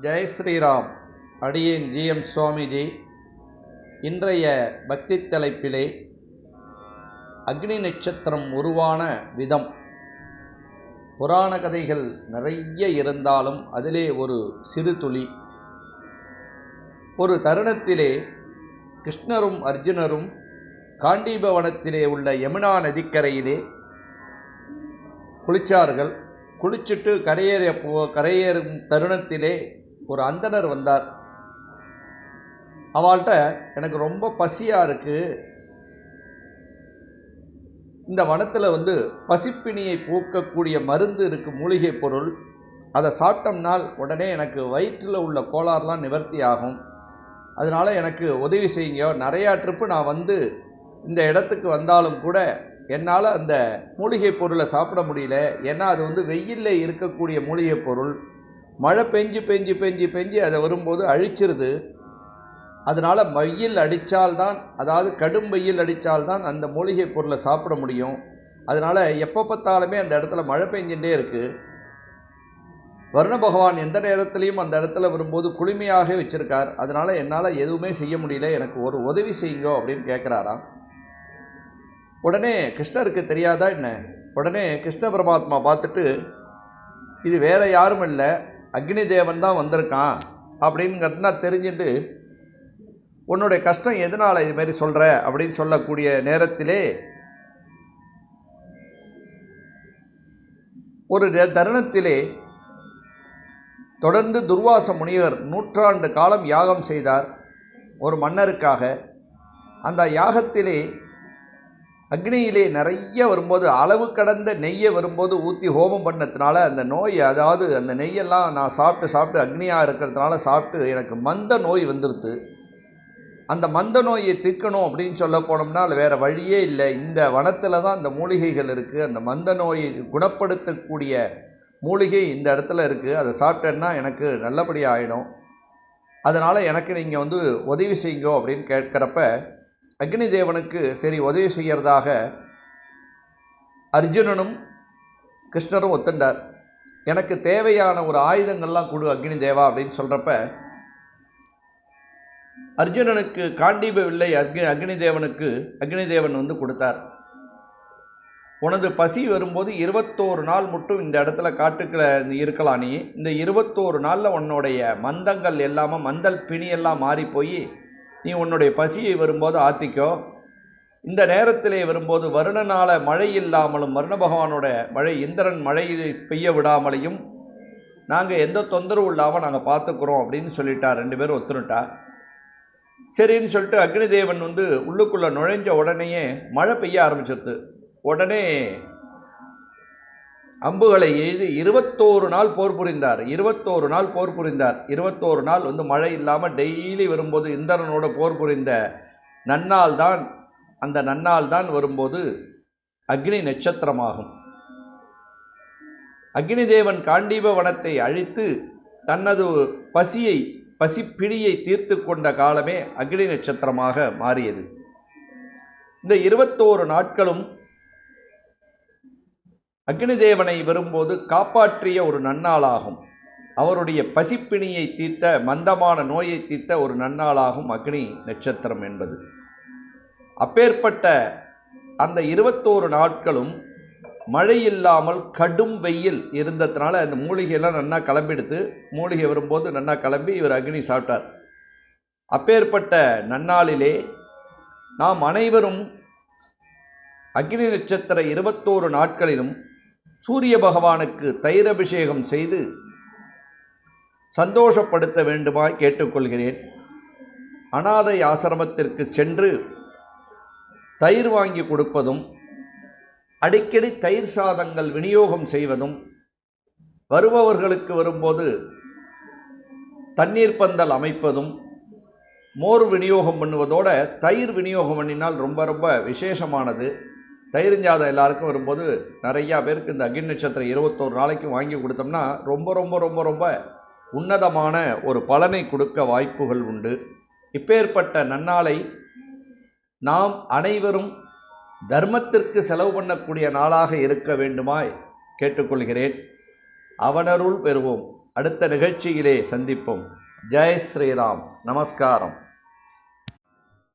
ஜெய் ஸ்ரீராம். அடியேன் ஜிஎம் சுவாமிஜி. இன்றைய பக்தி தலைப்பிலே அக்னி நட்சத்திரம் உருவான விதம். புராண கதைகள் நிறைய இருந்தாலும் அதிலே ஒரு சிறு துளி. ஒரு தருணத்திலே கிருஷ்ணரும் அர்ஜுனரும் காண்டீபவனத்திலே உள்ள யமுனா நதிக்கரையிலே குளிச்சார்கள். குளிச்சுட்டு கரையேற போ கரையேறும் தருணத்திலே ஒரு அந்தணர் வந்தார். அவள்கிட்ட எனக்கு ரொம்ப பசியாக இருக்குது இந்த வனத்தில் வந்து பசிப்பிணியை போக்கக்கூடிய மருந்து இருக்குது மூலிகை பொருள். அதை சாப்பிட்டோம்னால் உடனே எனக்கு வயிற்றில் உள்ள கோளாறுலாம் நிவர்த்தி ஆகும். அதனால் எனக்கு உதவி செய்யுங்க நிறையா ட்ரிப்பு நான் வந்து இந்த இடத்துக்கு வந்தாலும் கூட என்னால் அந்த மூலிகை பொருளை சாப்பிட முடியல. ஏன்னா அது வந்து வெயிலில் இருக்கக்கூடிய மூலிகை பொருள். மழை பெஞ்சு பெஞ்சு பெஞ்சு பெஞ்சு அதை வரும்போது அழிச்சிருது. அதனால் வெயில் அடித்தால்தான் அதாவது கடும் வெயில் அடித்தால்தான் அந்த மூலிகை பொருளை சாப்பிட முடியும். அதனால் எப்போ பார்த்தாலுமே அந்த இடத்துல மழை பெஞ்சுட்டே இருக்குது வருண பகவான் எந்த நேரத்துலையும் அந்த இடத்துல வரும்போது குளுமையாக வச்சுருக்கார். அதனால் என்னால் எதுவுமே செய்ய முடியல எனக்கு ஒரு உதவி செய்யுங்க அப்படின்னு கேட்குறாராம் உடனே கிருஷ்ணருக்கு தெரியாதா என்ன? உடனே கிருஷ்ண பரமாத்மா பார்த்துட்டு இது வேறு யாரும் இல்லை அக்னி தேவன் தான் வந்திருக்கான் அப்படிங்கிறதுனா தெரிஞ்சுட்டு உன்னுடைய கஷ்டம் எதனால் இதுமாரி சொல்கிற அப்படின்னு சொல்லக்கூடிய நேரத்திலே ஒரு தருணத்திலே தொடர்ந்து துர்வாச முனிவர் நூற்றாண்டு காலம் யாகம் செய்தார் ஒரு மன்னருக்காக. அந்த யாகத்திலே அக்னியிலே நிறைய வரும்போது அளவு கடந்த நெய்யை வரும்போது ஊற்றி ஹோமம் பண்ணதுனால அந்த நோய் அதாவது அந்த நெய்யெல்லாம் நான் சாப்பிட்டு சாப்பிட்டு அக்னியாக இருக்கிறதுனால சாப்பிட்டு எனக்கு மந்த நோய் வந்துடுது அந்த மந்த நோயை தீர்க்கணும் அப்படின்னு சொல்ல போனோம்னா அது வேறு வழியே இல்லை. இந்த வனத்தில் தான் அந்த மூலிகைகள் இருக்குது அந்த மந்த நோயை குணப்படுத்தக்கூடிய மூலிகை இந்த இடத்துல இருக்குது அதை சாப்பிட்டேன்னா எனக்கு நல்லபடியாக ஆகிடும் அதனால் எனக்கு நீங்கள் வந்து உதவி செய்யுங்க அப்படின்னு கேட்குறப்ப அக்னி தேவனுக்கு சரி உதவி செய்கிறதாக அர்ஜுனனும் கிருஷ்ணரும் ஒத்துண்டார். எனக்கு தேவையான ஒரு ஆயுதங்கள்லாம் கொடு அக்னி தேவா அப்படின்னு சொல்கிறப்ப அர்ஜுனனுக்கு காண்டீப வில்லை அக்னி அக்னி தேவனுக்கு அக்னி தேவன் வந்து கொடுத்தார். உனது பசி வரும்போது இருபத்தோரு நாள் மட்டும் இந்த இடத்துல காட்டுக்குள்ள நீ இருக்கலாம் நீ. இந்த இருபத்தோரு நாளில் உன்னுடைய மந்தங்கள் எல்லாமே மந்தல் பிணி எல்லாம் மாறி போய் நீ உன்னுடைய பசியை வரும்போது ஆத்திக்கோ. இந்த நேரத்திலே வரும்போது வருணனால மழை இல்லாமலும் வருண பகவானோட மழை இந்திரன் மழையை பெய்ய விடாமலையும் நாங்கள் எந்த தொந்தரவும் இல்லாமல் நாங்கள் பார்த்துக்குறோம் அப்படின்னு சொல்லிட்டா ரெண்டு பேரும் ஒத்துனுட்டா. சரின்னு சொல்லிட்டு அக்னிதேவன் வந்து உள்ளுக்குள்ளே நுழைஞ்ச உடனேயே மழை பெய்ய ஆரம்பிச்சிருது. உடனே அம்புகளை எய்து இருபத்தோரு நாள் போர் புரிந்தார். இருபத்தோரு நாள் போர் புரிந்தார். இருபத்தோரு நாள் வந்து மழை இல்லாமல் டெய்லி வரும்போது இந்திரனோட போர் புரிந்த நன்னால் தான் அந்த நன்னால் தான் வரும்போது அக்னி நட்சத்திரமாகும். அக்னி தேவன் காண்டீப வனத்தை அழித்து தனது பசியை பசிப்பிடியை தீர்த்து கொண்ட காலமே அக்னி நட்சத்திரமாக மாறியது. இந்த இருபத்தோரு நாட்களும் அக்னிதேவனை வரும்போது காப்பாற்றிய ஒரு நன்னாளாகும். அவருடைய பசிப்பிணியை தீர்த்த மந்தமான நோயை தீர்த்த ஒரு நன்னாளாகும் அக்னி நட்சத்திரம் என்பது. அப்பேற்பட்ட அந்த இருபத்தோரு நாட்களும் மழை இல்லாமல் கடும் வெயில் இருந்ததுனால அந்த மூலிகையெல்லாம் நல்லா கிளம்பிடுத்து மூலிகை வரும்போது நல்லா கிளம்பி இவர் அக்னி சாப்பிட்டார். அப்பேற்பட்ட நன்னாளிலே நாம் அனைவரும் அக்னி நட்சத்திர இருபத்தோரு நாட்களிலும் சூரிய பகவானுக்கு தைரபிஷேகம் செய்து சந்தோஷப்படுத்த வேண்டுமாய் கேட்டுக்கொள்கிறேன். அனாதை ஆசிரமத்திற்கு சென்று தயிர் வாங்கி கொடுப்பதும் அடிக்கடி தயிர் சாதங்கள் விநியோகம் செய்வதும் வருபவர்களுக்கு வரும்போது தண்ணீர் பந்தல் அமைப்பதும் மோர் விநியோகம் பண்ணுவதோட தயிர் விநியோகம் பண்ணினால் ரொம்ப ரொம்ப விசேஷமானது. தைரிஞ்சாத எல்லாருக்கும் வரும்போது நிறையா பேருக்கு இந்த அகின் நட்சத்திரம் இருபத்தோரு நாளைக்கும் வாங்கி கொடுத்தோம்னா ரொம்ப ரொம்ப ரொம்ப ரொம்ப உன்னதமான ஒரு பலனை கொடுக்க வாய்ப்புகள் உண்டு. இப்பேற்பட்ட நன்னாளை நாம் அனைவரும் தர்மத்திற்கு செலவு பண்ணக்கூடிய நாளாக இருக்க வேண்டுமாய் கேட்டுக்கொள்கிறேன். அவனருள் பெறுவோம். அடுத்த நிகழ்ச்சியிலே சந்திப்போம். ஜெய் ஸ்ரீராம். நமஸ்காரம்.